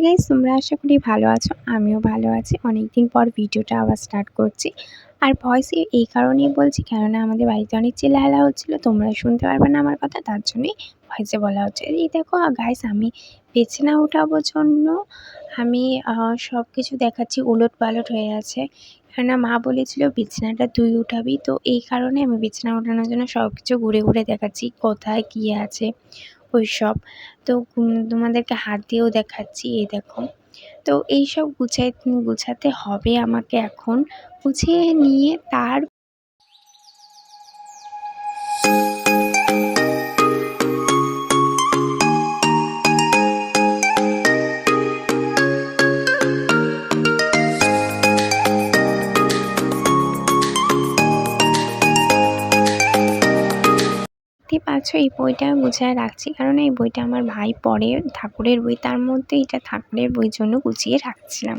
Hi guys তোমরা আশা করি ভালো আছো, আমিও ভালো আছি। অনেকদিন পর ভিডিওটা আবার স্টার্ট করছি। আর ভয়েস এই কারণেই বলছি, কেননা আমাদের বাড়িতে অনেক চিল্লাহালা হচ্ছিল, তোমরা শুনতে পারবে না আমার কথা, তার জন্যই ভয়েসে বলা হচ্ছে। এই দেখো গাইস আমি বিছানা ওঠাবো জন্য আমি সব কিছু দেখাচ্ছি উলট পালট হয়ে আছে। কেননা মা বলেছিল বিছানাটা তুই উঠাবি। তো এই কারণে আমি বিছানা ওঠানোর জন্য সব কিছু ঘুরে ঘুরে দেখাচ্ছি, কোথায় কী আছে, ওই সব। তো তোমাদেরকে হাত দিয়েও দেখাচ্ছি, এই দেখো। তো এই সব গুছাই, গুছাতে হবে আমাকে এখন। গুছিয়ে নিয়ে তার পাচ্ছ এই বইটা গুছিয়ে রাখছি। কারণ এই বইটা আমার ভাই পড়ে, ঠাকুরের বই, তার মধ্যে এটা ঠাকুরের বই জন্য গুছিয়ে রাখছিলাম।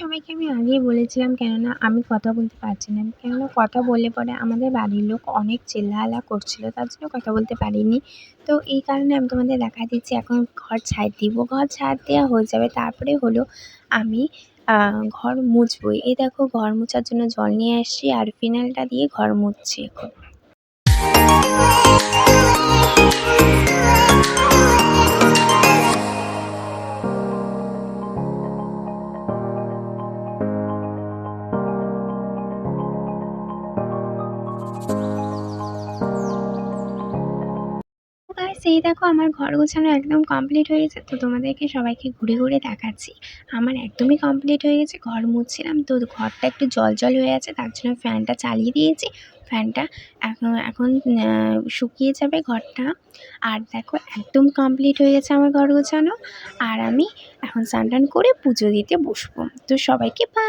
সবাইকে আমি আগেই বলেছিলাম, কেননা আমি কথা বলতে পারছি না। কেননা কথা বললে পরে আমাদের বাড়ির লোক অনেক চিল্লাহাল্লা করছিল, তার জন্য কথা বলতে পারিনি। তো এই কারণে আমি তোমাদের দেখা দিচ্ছি, এখন ঘর ছাড় দিব। ঘর ছাড় দেওয়া হয়ে যাবে, তারপরে হলো আমি ঘর মুছবো এই দেখো, ঘর মোছার জন্য জল নিয়ে আসছি আর ফিনাইলটা দিয়ে ঘর মুছছি এখন। এই দেখো আমার ঘর গোছানো একদম কমপ্লিট হয়ে গেছে, তো তোমাদেরকে সবাইকে ঘুরে ঘুরে দেখাচ্ছি। আমার একদমই কমপ্লিট হয়ে গেছে, ঘর মুছছিলাম, তো ঘরটা একটু জল জল হয়ে আছে, তার জন্য ফ্যানটা চালিয়ে দিয়েছি। ফ্যানটা এখন এখন শুকিয়ে যাবে ঘরটা। আর দেখো একদম কমপ্লিট হয়ে গেছে আমার ঘর গোছানো। আর আমি এখন স্নান করে পুজো দিতে বসবো। তো সবাইকে বা